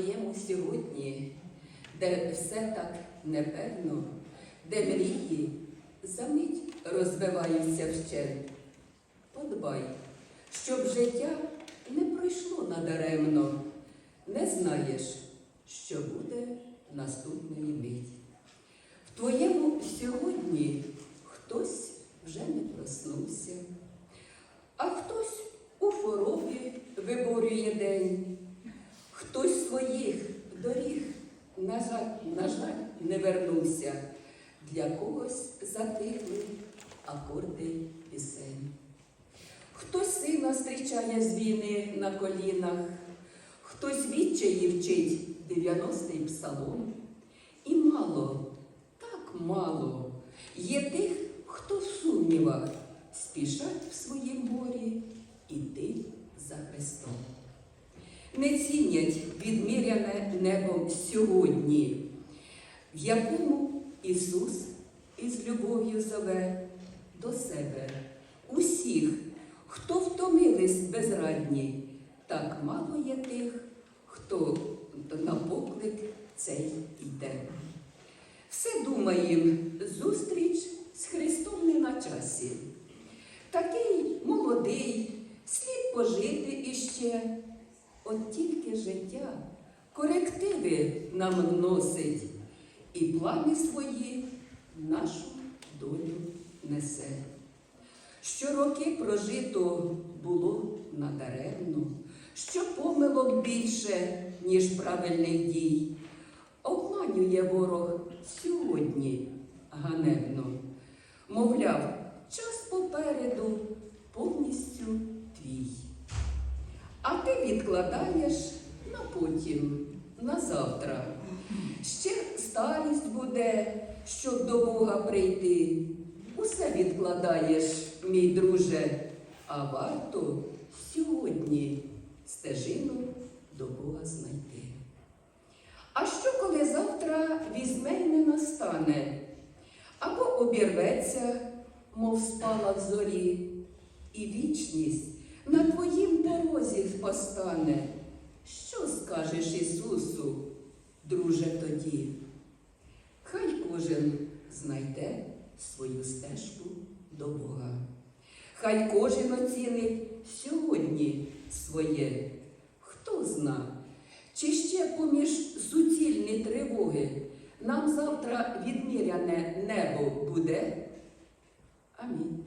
твоєму сьогодні, де все так непевно, де мрії за мить розбиваються вщент. Подбай, щоб життя не пройшло надаремно, не знаєш, що буде наступної мить. В твоєму сьогодні хтось вже не проснувся, а хтось у хворобі виборює день, своїх доріг, на жаль, на жаль, не вернувся. Для когось затихли акорди пісень. Хтось сина зустрічає з війни на колінах, хтось відчаї вчить 90-й псалом. І мало, так мало є тих, хто в сумнівах спішать в своїм горі іти за Христом. Не цінять відміряне небом сьогодні, в якому Ісус із любов'ю зове до себе усіх, хто втомились безрадні, так мало є тих, хто на поклик цей йде. Все думаєм, зустріч з Христом не на часі. Такий молодий, слід пожити іще. От тільки життя корективи нам вносить і плани свої нашу долю несе. Що роки прожито було надаремно, що помилок більше, ніж правильних дій. Обманює ворог сьогодні ганебно. Мовляв, час попереду повністю твій. А ти відкладаєш на потім, на завтра. Ще старість буде, щоб до Бога прийти. Усе відкладаєш, мій друже, а варто сьогодні стежину до Бога знайти. А що, коли завтра візьме й не настане, або обірветься, мов спала в зорі, і вічність на твоїм порозі постане? Що скажеш Ісусу, друже, тоді? Хай кожен знайде свою стежку до Бога. Хай кожен оцінить сьогодні своє. Хто зна, чи ще поміж суцільні тривоги нам завтра відміряне небо буде? Амінь.